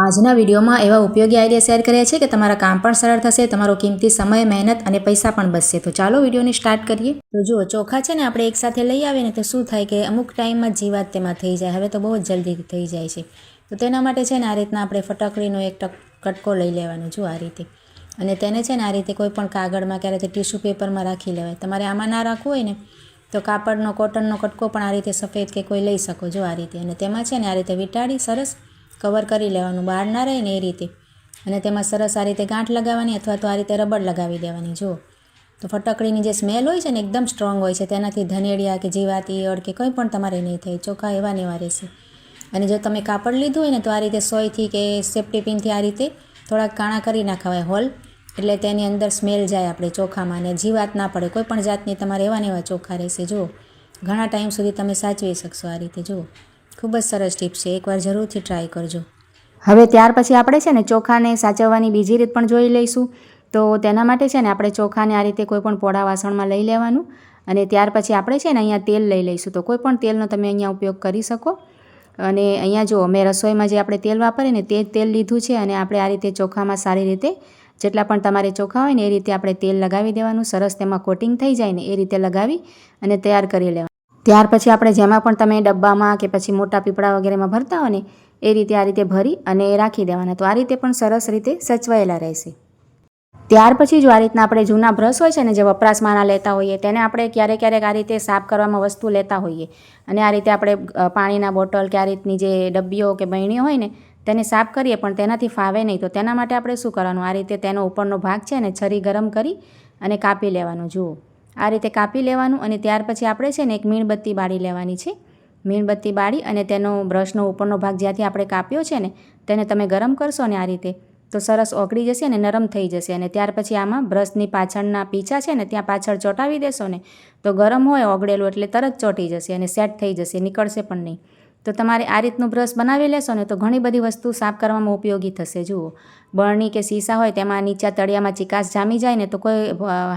આજના વિડીયોમાં એવા ઉપયોગી આઈડિયા શેર કર્યા છે કે તમારા કામ પણ સરળ થશે, તમારો કિંમતી સમય, મહેનત અને પૈસા પણ બચશે. તો ચાલો વિડીયોને સ્ટાર્ટ કરીએ. તો જુઓ, ચોખા છે ને આપણે એકસાથે લઈ આવીએ ને તો શું થાય કે અમુક ટાઈમમાં જીવાત તેમાં થઈ જાય. હવે તો બહુ જ જલ્દી થઈ જાય છે. તો તેના માટે છે ને આ રીતના આપણે ફટકડીનો એક ટક કટકો લઈ લેવાનો જો આ રીતે. અને તેને છે ને આ રીતે કોઈ પણ કાગળમાં ક્યારે તે ટીશ્યુ પેપરમાં રાખી લેવાય. તમારે આમાં ના રાખવું હોય ને તો કાપડનો, કોટનનો કટકો પણ આ રીતે સફેદ કે કોઈ લઈ શકો જો આ રીતે. અને તેમાં છે ને આ રીતે વીંટાળી, સરસ કવર કરી લેવાનું, બહાર ના રહે ને એ રીતે. અને તેમાં સરસ આ રીતે ગાંઠ લગાવવાની અથવા તો આ રીતે રબડ લગાવી દેવાની જો તો ફટકડીની જે સ્મેલ હોય છે ને એકદમ સ્ટ્રોંગ હોય છે, તેનાથી ધનેડિયા કે જીવાત ઈયળ કે કંઈ પણ તમારે નહીં થાય, ચોખા એવા ને રહેશે. અને જો તમે કાપડ લીધું હોય ને તો આ રીતે સોયથી કે સેફ્ટી પિનથી આ રીતે થોડાક કાણા કરી નાખાવાય હોલ, એટલે તેની અંદર સ્મેલ જાય આપણે ચોખામાં અને જીવાત ના પડે, કોઈ પણ જાતની તમારે એવા ને એવા ચોખા રહેશે, જુઓ. ઘણા ટાઈમ સુધી તમે સાચવી શકશો આ રીતે, જુઓ. ખૂબ જ સરસ ટીપ છે. એકવાર જરૂરથી ટ્રાય કરજો. હવે ત્યાર પછી આપણે છે ને ચોખાને સાચવવાની બીજી રીત પણ જોઈ લઈશું. તો તેના માટે છે ને આપણે ચોખાને આ રીતે કોઈ પણ પોળા વાસણમાં લઈ લેવાનું અને ત્યાર પછી આપણે છે ને અહીંયા તેલ લઈ લઈશું. તો કોઈ પણ તેલનો તમે અહીંયા ઉપયોગ કરી શકો. અને અહીંયા જો મેં રસોઈમાં જે આપણે તેલ વાપરીએ ને તે તેલ લીધું છે અને આપણે આ રીતે ચોખામાં સારી રીતે જેટલા પણ તમારે ચોખા હોય ને એ રીતે આપણે તેલ લગાવી દેવાનું. સરસ તેમાં કોટિંગ થઈ જાય ને એ રીતે લગાવી અને તૈયાર કરી લેવાનું. ત્યાર પછી આપણે જેમાં પણ તમે ડબ્બામાં કે પછી મોટા પીપળા વગેરેમાં ભરતા હોય ને, એ રીતે આ રીતે ભરી અને રાખી દેવાના. તો આ રીતે પણ સરસ રીતે સચવાયેલા રહેશે. ત્યાર પછી જો આ રીતના આપણે જૂના બ્રશ હોય છે ને, જે વપરાશમાંના લેતા હોઈએ, તેને આપણે ક્યારેક ક્યારેક આ રીતે સાફ કરવામાં વસ્તુ લેતા હોઈએ. અને આ રીતે આપણે પાણીના બોટલ કે આ રીતની જે ડબ્બીઓ કે બહેણીઓ હોય ને, તેને સાફ કરીએ, પણ તેનાથી ફાવે નહીં. તો તેના માટે આપણે શું કરવાનું? આ રીતે તેનો ઉપરનો ભાગ છે ને, છરી ગરમ કરી અને કાપી લેવાનું. જુઓ. આ રીતે કાપી લેવાનું અને ત્યાર પછી આપણે છે ને એક મીણબત્તી બાળી લેવાની છે. મીણબત્તી બાળી અને તેનો બ્રશનો ઉપરનો ભાગ જ્યાંથી આપણે કાપ્યો છે ને, તેને તમે ગરમ કરશો ને આ રીતે, તો સરસ ઓગળી જશે અને નરમ થઈ જશે અને ત્યાર પછી આમાં બ્રશની પાછળના પીછા છે ને, ત્યાં પાછળ ચોંટાવી દેશો ને, તો ગરમ હોય ઓગળેલું એટલે તરત ચોંટી જશે અને સેટ થઈ જશે, નીકળશે પણ નહીં. તો તમારે આ રીતનું બ્રશ બનાવી લેશો ને તો ઘણી બધી વસ્તુ સાફ કરવામાં ઉપયોગી થશે. જુઓ, બરણી કે સીસા હોય તેમાં નીચા તળિયામાં ચિકાસ જામી જાય ને તો કોઈ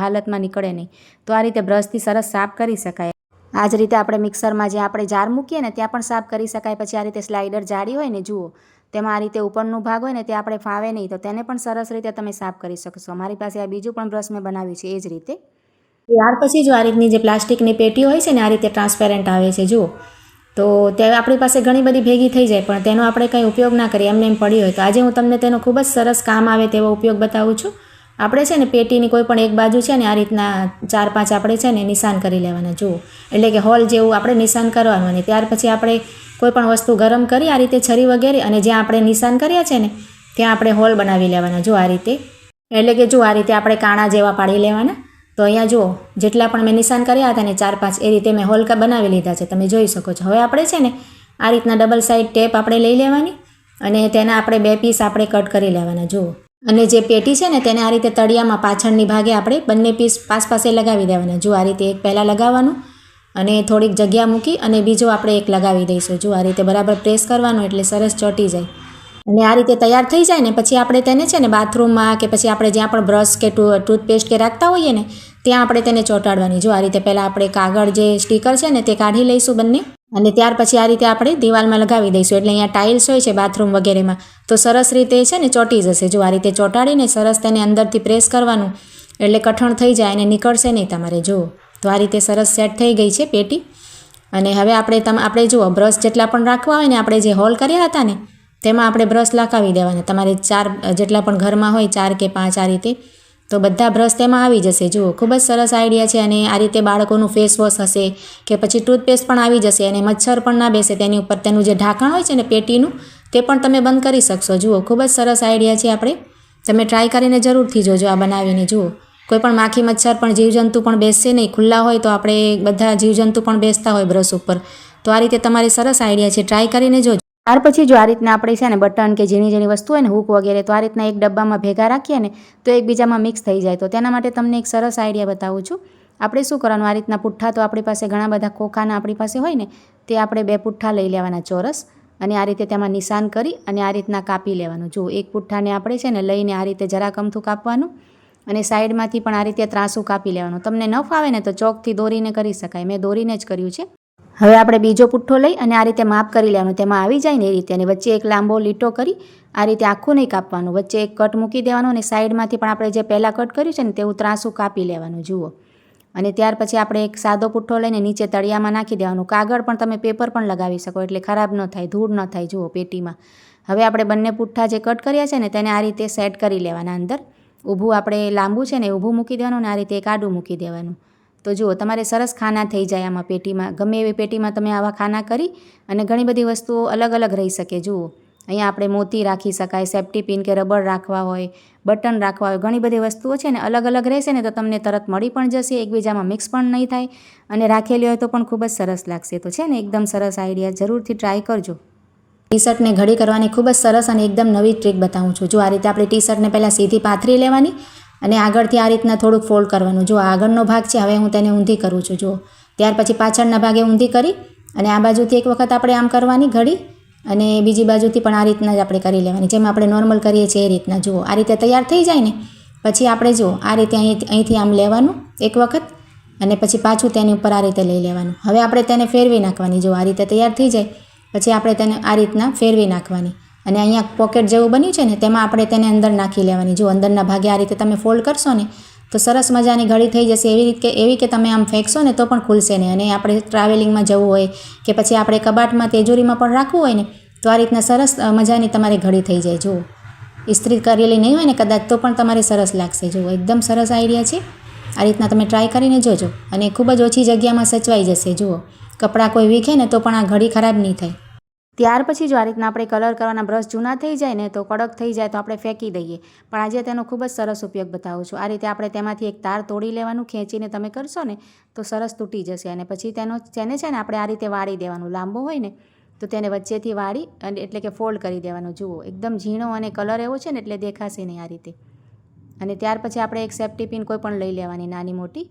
હાલતમાં નીકળે નહીં. તો આ રીતે બ્રશથી સરસ સાફ કરી શકાય. આ જ રીતે આપણે મિક્સરમાં જે આપણે જાર મૂકીએ ને ત્યાં પણ સાફ કરી શકાય. પછી આ રીતે સ્લાઇડર જાડી હોય ને, જુઓ, તેમાં આ રીતે ઉપરનો ભાગ હોય ને તે આપણે ફાવે નહીં, તો તેને પણ સરસ રીતે તમે સાફ કરી શકશો. મારી પાસે આ બીજું પણ બ્રશ મેં બનાવ્યું છે, એ જ રીતે. ત્યાર પછી જો આ રીતની જે પ્લાસ્ટિકની પેટી હોય છે ને, આ રીતે ટ્રાન્સપેરન્ટ આવે છે, જુઓ. તો તે આપણી પાસે ઘણી બધી ભેગી થઈ જાય, પણ તેનો આપણે કંઈ ઉપયોગ ના કરીએ. એમને એમ પડી હોય તો આજે હું તમને તેનો ખૂબ જ સરસ કામ આવે તેવો ઉપયોગ બતાવું છું. આપણે છે ને પેટીની કોઈ પણ એક બાજુ છે ને આ રીતના ચાર પાંચ આપણે છે ને નિશાન કરી લેવાના, જુઓ. એટલે કે હોલ જેવું આપણે નિશાન કરવાનું અને ત્યાર પછી આપણે કોઈ પણ વસ્તુ ગરમ કરી આ રીતે છરી વગેરે અને જ્યાં આપણે નિશાન કર્યા છે ને, ત્યાં આપણે હોલ બનાવી લેવાના જો આ રીતે. એટલે કે જો આ રીતે આપણે કાણા જેવા પાડી લેવાના. તો અહીંયા જુઓ, જેટલા પણ મેં નિશાન કર્યા હતા ને ચાર પાંચ, એ રીતે મેં હોલકા બનાવી લીધા છે. તમે જોઈ શકો છો. હવે આપણે છે ને આ રીતના ડબલ સાઈડ ટેપ આપણે લઈ લેવાની અને તેના આપણે બે પીસ આપણે કટ કરી લેવાના. જુઓ. અને જે પેટી છે ને તેને આ રીતે તળિયામાં પાછળની ભાગે આપણે બંને પીસ પાસ પાસે લગાવી દેવાના. જો આ રીતે એક પહેલાં લગાવવાનું અને થોડીક જગ્યા મૂકી અને બીજો આપણે એક લગાવી દઈશું. જો આ રીતે બરાબર પ્રેસ કરવાનું એટલે સરસ ચોટી જાય. અને આ રીતે તૈયાર થઈ જાય ને પછી આપણે તેને છે ને બાથરૂમમાં કે પછી આપણે જ્યાં પણ બ્રશ કે ટૂથપેસ્ટ કે રાખતા હોઈએ ને, ત્યાં આપણે તેને ચોંટાડવાની. જો આ રીતે પહેલાં આપણે કાગળ જે સ્ટીકર છે ને તે કાઢી લઈશું બંને અને ત્યાર પછી આ રીતે આપણે દિવાલમાં લગાવી દઈશું. એટલે અહીંયા ટાઇલ્સ હોય છે બાથરૂમ વગેરેમાં, તો સરસ રીતે છે ને ચોંટી જશે. જો આ રીતે ચોંટાડીને સરસ તેને અંદરથી પ્રેસ કરવાનું, એટલે કઠણ થઈ જાય અને નીકળશે નહીં તમારે. જુઓ તો આ રીતે સરસ સેટ થઈ ગઈ છે પેટી. અને હવે આપણે તમ, આપણે જુઓ, બ્રશ જેટલા પણ રાખવા હોય ને આપણે જે હોલ કર્યા હતા ને તેમાં આપણે બ્રશ લખાવી દેવાના. તમારે ચાર, જેટલા પણ ઘરમાં હોય, ચાર કે પાંચ આ રીતે, તો બધા બ્રશ તેમાં આવી જશે. જુઓ, ખૂબ જ સરસ આઈડિયા છે અને આ રીતે બાળકોનું ફેસ વોશ હશે કે પછી ટૂથપેસ્ટ પણ આવી જશે અને મચ્છર પણ ના બેસે તેની ઉપર. તેનું જે ઢાંકણ હોય છે ને પેટીનું, તે પણ તમે બંધ કરી શકશો. જુઓ, ખૂબ જ સરસ આઈડિયા છે આપણે. તમે ટ્રાય કરીને જરૂરથી જોજો આ બનાવીને. જુઓ, કોઈ પણ માખી મચ્છર પણ જીવજંતુ પણ બેસશે નહીં. ખુલ્લા હોય તો આપણે બધા જીવજંતુ પણ બેસતા હોય બ્રશ ઉપર. તો આ રીતે તમારી સરસ આઈડિયા છે. ટ્રાય કરીને જોજો. ત્યાર પછી જો આ રીતના આપણે છે ને બટન કે ઝીણી ઝીણી વસ્તુ હોય ને હૂક વગેરે, તો આ રીતના એક ડબ્બામાં ભેગા રાખીએ ને તો એકબીજામાં મિક્સ થઈ જાય. તો તેના માટે તમને એક સરસ આઈડિયા બતાવું છું. આપણે શું કરવાનું? આ રીતના પુઠ્ઠા તો આપણી પાસે ઘણા બધા ખોખાના આપણી પાસે હોય ને, તે આપણે બે પુઠ્ઠા લઈ લેવાના ચોરસ અને આ રીતે તેમાં નિશાન કરી અને આ રીતના કાપી લેવાનું. જો એક પુઠ્ઠાને આપણે છે ને લઈને આ રીતે જરા કમથું કાપવાનું અને સાઈડમાંથી પણ આ રીતે ત્રાસું કાપી લેવાનું. તમને ન ફાવે ને તો ચોકથી દોરીને કરી શકાય. મેં દોરીને જ કર્યું છે. હવે આપણે બીજો પુઠ્ઠો લઈ અને આ રીતે માપ કરી લેવાનું. તેમાં આવી જાય ને એ રીતે. અને વચ્ચે એક લાંબો લીટો કરી આ રીતે આખું નહીં કાપવાનું. વચ્ચે એક કટ મૂકી દેવાનો અને સાઈડમાંથી પણ આપણે જે પહેલાં કટ કર્યું છે ને તેવું ત્રાસું કાપી લેવાનું. જુઓ. અને ત્યાર પછી આપણે એક સાદો પુઠ્ઠો લઈને નીચે તળિયામાં નાખી દેવાનું. કાગળ પણ તમે પેપર પણ લગાવી શકો એટલે ખરાબ ન થાય, ધૂળ ન થાય. જુઓ, પેટીમાં. હવે આપણે બંને પુઠ્ઠા જે કટ કર્યા છે ને તેને આ રીતે સેટ કરી લેવાના અંદર. ઊભું આપણે લાંબુ છે ને ઊભું મૂકી દેવાનું અને આ રીતે એક આડું મૂકી દેવાનું. તો જુઓ, તમારે સરસ ખાના થઈ જાય આમાં પેટીમાં. ગમે એવી પેટીમાં તમે આવા ખાના કરી અને ઘણી બધી વસ્તુઓ અલગ અલગ રહી શકે. જુઓ, અહીંયા આપણે મોતી રાખી શકાય, સેફ્ટી પિન કે રબર રાખવા હોય, બટન રાખવા હોય, ઘણી બધી વસ્તુઓ છે ને અલગ અલગ રહેશે ને તો તમને તરત મળી પણ જશે, એકબીજામાં મિક્સ પણ નહીં થાય અને રાખેલી હોય તો પણ ખૂબ જ સરસ લાગશે. તો છે ને, એકદમ સરસ આઈડિયા. જરૂરથી ટ્રાય કરજો. ટી શર્ટને ઘડી કરવાની ખૂબ જ સરસ અને એકદમ નવી ટ્રીક બતાવું છું. જો આ રીતે આપણે ટી શર્ટને પહેલાં સીધી પાથરી લેવાની અને આગળથી આ રીતના થોડુંક ફોલ્ડ કરવાનું. જો આગળનો ભાગ છે, હવે હું તેને ઊંધી કરું છું. જો ત્યાર પછી પાછળના ભાગે ઊંધી કરી અને આ બાજુથી એક વખત આપણે આમ કરવાની ઘડી અને બીજી બાજુથી પણ આ રીતના જ આપણે કરી લેવાની. જેમ આપણે નોર્મલ કરીએ છીએ એ રીતના. જુઓ, આ રીતે તૈયાર થઈ જાય ને, પછી આપણે જુઓ આ રીતે અહીં, અહીંથી આમ લેવાનું એક વખત અને પછી પાછું તેની ઉપર આ રીતે લઈ લેવાનું. હવે આપણે તેને ફેરવી નાખવાની. જો આ રીતે તૈયાર થઈ જાય, પછી આપણે તેને આ રીતના ફેરવી નાખવાની. અને અહીંયા પોકેટ જેવું બન્યું છે ને, તેમાં આપણે તેને અંદર નાખી લેવાની. જો અંદરના ભાગે આ રીતે તમે ફોલ્ડ કરશો ને, તો સરસ મજાની ઘડી થઈ જશે. એવી રીતે, એવી કે તમે આમ ફેંકશો ને, તો પણ ખુલશે ને અને આપણે ટ્રાવેલિંગમાં જવું હોય કે પછી આપણે કબાટમાં તેજોરીમાં પણ રાખવું હોય ને, તો આ રીતના સરસ મજાની તમારી ઘડી થઈ જાય. જુઓ. ઇસ્ત્રી કરેલી નહીં હોય ને, કદાચ તો પણ તમારે સરસ લાગશે. જુઓ, એકદમ સરસ આઈડિયા છે. આ રીતના તમે ટ્રાય કરીને જોજો. અને ખૂબ જ ઓછી જગ્યામાં સચવાઈ જશે. જુઓ. કપડાં કોઈ વીખે ને, તો પણ આ ઘડી ખરાબ નહીં થાય. ત્યાર પછી જો આ રીતના આપણે કલર કરવાના બ્રશ જૂના થઈ જાય ને તો કડક થઈ જાય તો આપણે ફેંકી દઈએ. પણ આજે તેનો ખૂબ જ સરસ ઉપયોગ બતાવું છું. આ રીતે આપણે તેમાંથી એક તાર તોડી લેવાનું, ખેંચીને તમે કરશો ને તો સરસ તૂટી જશે અને પછી તેનો તેને છે ને આપણે આ રીતે વાળી દેવાનું, લાંબો હોય ને તો તેને વચ્ચેથી વાળી અને એટલે કે ફોલ્ડ કરી દેવાનું. જુઓ, એકદમ ઝીણો અને કલર એવો છે ને એટલે દેખાશે નહીં આ રીતે. અને ત્યાર પછી આપણે એક સેફ્ટી પિન કોઈ પણ લઈ લેવાની, નાની મોટી.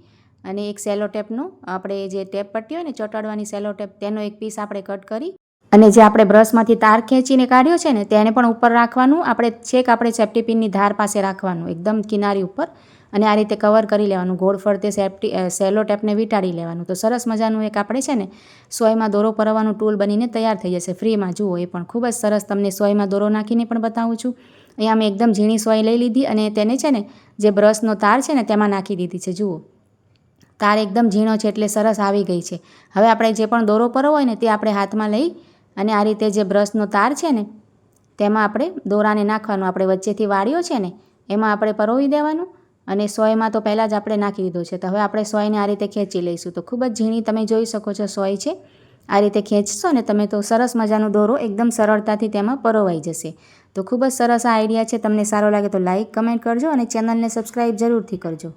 અને એક સેલો ટેપનું આપણે જે ટેપ પટ્ટી હોય ને, ચોટાડવાની સેલો ટેપ તેનો એક પીસ આપણે કટ કરી અને જે આપણે બ્રશમાંથી તાર ખેંચીને કાઢ્યો છે ને, તેને પણ ઉપર રાખવાનું. આપણે છેક આપણે સેફ્ટી પિનની ધાર પાસે રાખવાનું, એકદમ કિનારી ઉપર. અને આ રીતે કવર કરી લેવાનું, ગોળ ફરતે સેફ્ટી સેલો ટેપને વીંટાળી લેવાનું. તો સરસ મજાનું એક આપણે છે ને, સોયમાં દોરો પરવાનું ટૂલ બનીને તૈયાર થઈ જશે. ફ્રીમાં જુઓ, એ પણ ખૂબ જ સરસ. તમને સોયમાં દોરો નાખીને પણ બતાવું છું. અહીંયા મેં એકદમ ઝીણી સોય લઈ લીધી અને તેને છે ને, જે બ્રશનો તાર છે ને, તેમાં નાખી દીધી છે. જુઓ. તાર એકદમ ઝીણો છે એટલે સરસ આવી ગઈ છે. હવે આપણે જે પણ દોરો પરવો હોય ને, તે આપણે હાથમાં લઈ અને આ રીતે જે બ્રશનો તાર છે ને, તેમાં આપણે દોરાને નાખવાનું, આપણે વચ્ચેથી વાળ્યો છે ને, એમાં આપણે પરોવી દેવાનું અને સોયમાં તો પહેલાં જ આપણે નાખી દીધો છે. તો હવે આપણે સોયને આ રીતે ખેંચી લઈશું. તો ખૂબ જ ઝીણી તમે જોઈ શકો છો સોય છે. આ રીતે ખેંચશો ને તમે તો સરસ મજાનો દોરો એકદમ સરળતાથી તેમાં પરોવાઈ જશે. તો ખૂબ જ સરસ આ આઈડિયા છે. તમને સારો લાગે તો લાઇક કમેન્ટ કરજો અને ચેનલને સબસ્ક્રાઈબ જરૂરથી કરજો.